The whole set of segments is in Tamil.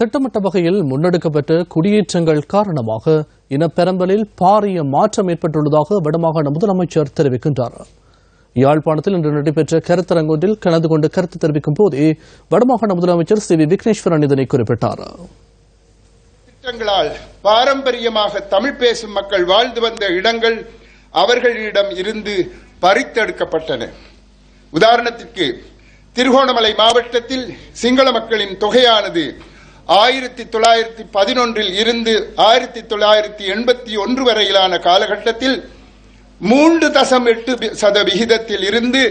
திட்டமிட்ட வகையில் முன்னெடுக்கப்பட்ட குடியேற்றங்கள் காரணமாக இனப்பெரம்பலில் பாரிய மாற்றம் ஏற்பட்டுள்ளதாக வடமாகாண முதலமைச்சர் தெரிவிக்கின்றார். யாழ்ப்பாணத்தில் இன்று நடைபெற்ற கருத்தரங்கொன்றில் கலந்து கொண்டு கருத்து தெரிவிக்கும் போதே வடமாகாண முதலமைச்சர் சி வி விக்னேஸ்வரன் இதனை குறிப்பிட்டார். திட்டங்களால் பாரம்பரியமாக தமிழ் பேசும் மக்கள் வாழ்ந்து வந்த இடங்கள் அவர்களிடம் இருந்து பறித்தெடுக்கப்பட்டன. உதாரணத்திற்கு திருகோணமலை மாவட்டத்தில் சிங்கள மக்களின் தொகையானது ஆயிரத்தி தொள்ளாயிரத்தி பதினொன்றில் இருந்து ஆயிரத்தி தொள்ளாயிரத்தி எண்பத்தி ஒன்று வரையிலான காலகட்டத்தில் மூன்று தசம் எட்டு சதவிகிதத்தில் இருந்து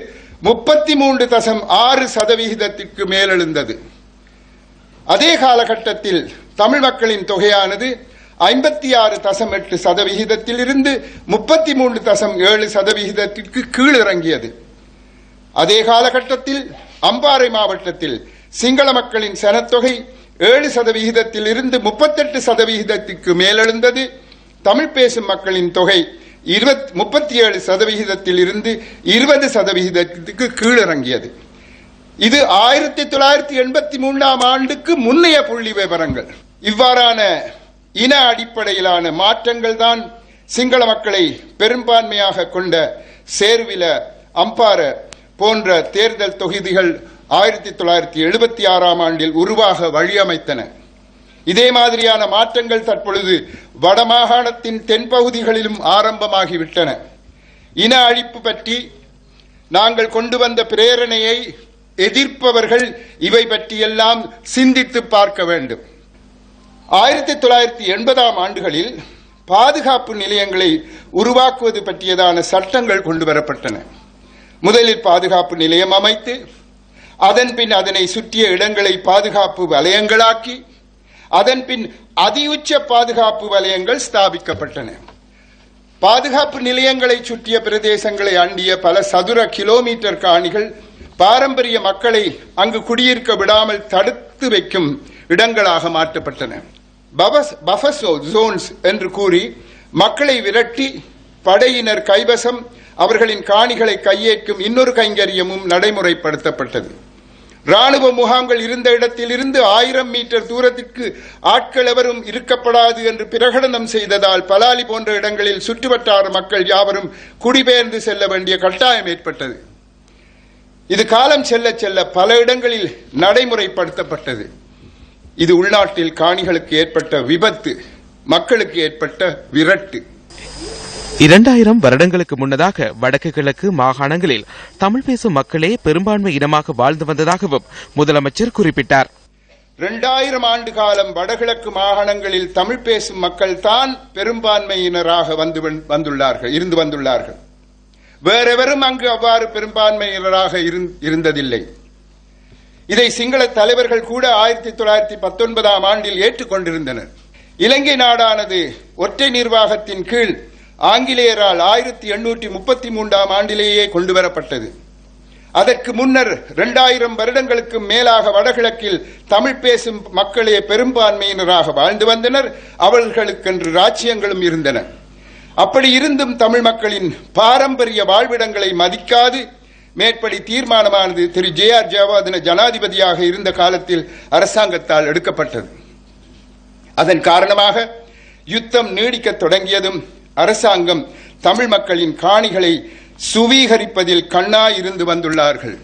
முப்பத்தி மூன்று தசம் ஆறு சதவிகிதத்திற்கு மேலெழுந்தது. அதே காலகட்டத்தில் தமிழ் மக்களின் தொகையானது ஐம்பத்தி ஆறு தசம் எட்டு சதவிகிதத்தில் இருந்து முப்பத்தி மூன்று தசம் ஏழு சதவிகிதத்திற்கு கீழிறங்கியது. அதே காலகட்டத்தில் அம்பாறை மாவட்டத்தில் சிங்கள மக்களின் சனத்தொகை ஏழு சதவிகிதத்தில் இருந்து முப்பத்தெட்டு சதவிகிதத்திற்கு மேலெழுந்தது. தமிழ் பேசும் மக்களின் தொகை முப்பத்தி ஏழு சதவிகிதத்தில் இருந்து இருபது சதவிகிதத்துக்கு கீழிறங்கியது. இது ஆயிரத்தி தொள்ளாயிரத்தி எண்பத்தி மூன்றாம் ஆண்டுக்கு முன்னைய புள்ளி விவரங்கள். இவ்வாறான இன அடிப்படையிலான மாற்றங்கள் தான் சிங்கள மக்களை பெரும்பான்மையாக கொண்ட சேர்வில அம்பார போன்ற தேர்தல் தொகுதிகள் ஆயிரத்தி தொள்ளாயிரத்தி எழுபத்தி ஆறாம் ஆண்டில் உருவாக வழியமைத்தன. இதே மாதிரியான மாற்றங்கள் தற்பொழுது வடமாகாணத்தின் தென்பகுதிகளிலும் ஆரம்பமாகிவிட்டன. இன அழிப்பு பற்றி நாங்கள் கொண்டு வந்த பிரேரணையை எதிர்ப்பவர்கள் இவை பற்றியெல்லாம் சிந்தித்து பார்க்க வேண்டும். ஆயிரத்தி தொள்ளாயிரத்தி எண்பதாம் ஆண்டுகளில் பாதுகாப்பு நிலையங்களை உருவாக்குவது பற்றியதான சட்டங்கள் கொண்டு வரப்பட்டன. முதலில் பாதுகாப்பு நிலையம் அமைத்து அதன் பின் அதனை சுற்றிய இடங்களை பாதுகாப்பு வலயங்களாக்கி அதன் பின் அதியுச்ச பாதுகாப்பு வலயங்கள் ஸ்தாபிக்கப்பட்டன. பாதுகாப்பு நிலையங்களை சுற்றிய பிரதேசங்களை அண்டிய பல சதுர கிலோமீட்டர் காணிகள் பாரம்பரிய மக்களை அங்கு குடியிருக்க விடாமல் தடுத்து வைக்கும் இடங்களாக மாற்றப்பட்டன. ஜோன்ஸ் என்று கூறி மக்களை விரட்டி படையினர் கைவசம் அவர்களின் காணிகளை கையேற்கும் இன்னொரு கைங்கரியமும் நடைமுறைப்படுத்தப்பட்டது. ராணுவ முகாம்கள் இருந்த இடத்தில் இருந்து ஆயிரம் மீட்டர் தூரத்திற்கு ஆட்கள் எவரும் இருக்கப்படாது என்று பிரகடனம் செய்ததால் பலாலி போன்ற இடங்களில் சுற்றுவட்டார மக்கள் யாவரும் குடிபெயர்ந்து செல்ல வேண்டிய கட்டாயம் ஏற்பட்டது. இது காலம் செல்ல செல்ல பல இடங்களில் நடைமுறைப்படுத்தப்பட்டது. இது உள்நாட்டில் காணிகளுக்கு ஏற்பட்ட விபத்து மக்களுக்கு ஏற்பட்ட விரட்டு. இரண்டாயிரம் வருடங்களுக்கு முன்னதாக வடக்கு கிழக்கு மாகாணங்களில் தமிழ் பேசும் மக்களே பெரும்பான்மை இனமாக வாழ்ந்து வந்ததாகவும் முதலமைச்சர் குறிப்பிட்டார். இரண்டாயிரம் ஆண்டு காலம் வடகிழக்கு மாகாணங்களில் தமிழ் பேசும் மக்கள் தான் பெரும்பான்மையினராக வந்து வந்துள்ளார்கள் இருந்து வந்துள்ளார்கள். வேறெவரும் அங்கு அவ்வாறு பெரும்பான்மையினராக இருந்ததில்லை. இதை சிங்கள தலைவர்கள் கூட ஆயிரத்தி தொள்ளாயிரத்தி பத்தொன்பதாம் ஆண்டில் ஏற்றுக்கொண்டிருந்தனர். இலங்கை நாடானது ஒற்றை நிர்வாகத்தின் கீழ் ஆங்கிலேயரால் ஆயிரத்தி எண்ணூற்றி முப்பத்தி மூன்றாம் ஆண்டிலேயே கொண்டுவரப்பட்டது அதற்கு முன்னர் இரண்டாயிரம் வருடங்களுக்கு மேலாக வடகிழக்கில் தமிழ் பேசும் மக்களே பெரும்பான்மையினராக வாழ்ந்து வந்தனர் அவர்களுக்கென்று ராஜ்யங்களும் இருந்தன. அப்படி இருந்தும் தமிழ் மக்களின் பாரம்பரிய வாழ்விடங்களை மதிக்காது மேற்படி தீர்மானமானது திரு ஜே ஆர் ஜெயவாதன ஜனாதிபதியாக இருந்த காலத்தில் அரசாங்கத்தால் எடுக்கப்பட்டது. அதன் காரணமாக யுத்தம் நீடிக்க தொடங்கியதும் அரசாங்கம் தமிழ் மக்களின் காணிகளை சுவீகரிப்பதில் கண்ணாயிருந்து வந்துள்ளார்கள்.